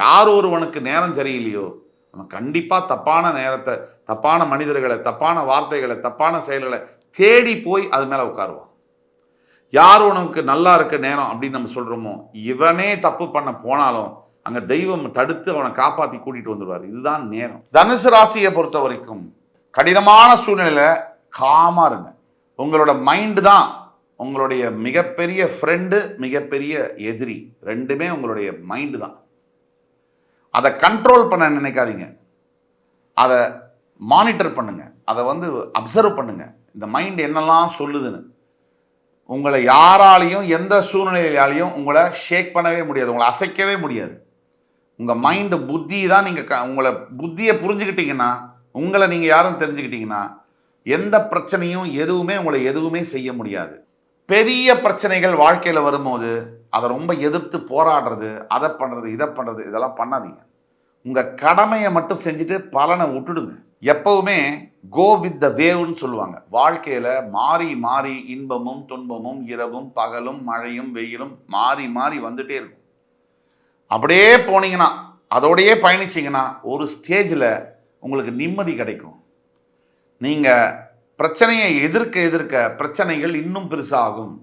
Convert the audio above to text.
யார் ஒருவனுக்கு நேரம் சரியில்லையோ அவன் கண்டிப்பாக தப்பான நேரத்தை தப்பான மனிதர்களை தப்பான வார்த்தைகளை தப்பான செயல்களை தேடி போய் அது மேலே உட்காருவான். யார் உனக்கு நல்லா இருக்க நேரம் அப்படின்னு நம்ம சொல்கிறோமோ இவனே தப்பு பண்ண போனாலும் அங்கே தெய்வம் தடுத்து அவனை காப்பாற்றி கூட்டிகிட்டு வந்துடுவார் இதுதான் நேரம். தனுசு ராசியை பொறுத்த வரைக்கும் கடினமான சூழ்நிலையில் காமாக இருங்க. உங்களோட மைண்டு தான் உங்களுடைய மிகப்பெரிய ஃப்ரெண்டு மிகப்பெரிய எதிரி. ரெண்டுமே உங்களுடைய மைண்டு தான். அதை கண்ட்ரோல் பண்ண நினைக்காதீங்க. அதை மானிட்டர் பண்ணுங்கள் அதை வந்து அப்சர்வ் பண்ணுங்கள் இந்த மைண்ட் என்னெல்லாம் சொல்லுதுன்னு. உங்களை யாராலையும் எந்த சூழ்நிலையாலையும் உங்களை ஷேக் பண்ணவே முடியாது. உங்களை அசைக்கவே முடியாது. உங்கள் மைண்டு புத்தி தான் நீங்கள் உங்களை புத்தியை புரிஞ்சுக்கிட்டீங்கன்னா உங்களை நீங்கள் யாரும் தெரிஞ்சுக்கிட்டீங்கன்னா எந்த பிரச்சனையும் எதுவுமே உங்களை எதுவுமே செய்ய முடியாது. பெரிய பிரச்சனைகள் வாழ்க்கையில் வரும்போது அதை ரொம்ப எதிர்த்து போராடுறது அதை பண்ணுறது இதை பண்ணுறது இதெல்லாம் பண்ணாதீங்க. உங்கள் கடமையை மட்டும் செஞ்சுட்டு பலனை விட்டுடுங்க. எப்பவுமே கோ வித் த வேவ்னு சொல்லுவாங்க. வாழ்க்கையில் மாறி மாறி இன்பமும் துன்பமும் இரவும் பகலும் மழையும் வெயிலும் மாறி மாறி வந்துட்டே இருக்கும். அப்படியே போனீங்கன்னா அதோடையே பயணிச்சிங்கன்னா ஒரு ஸ்டேஜில் உங்களுக்கு நிம்மதி கிடைக்கும். நீங்கள் பிரச்சனையை எதிர்க்க எதிர்க்க பிரச்சனைகள் இன்னும் பெருசாகும்.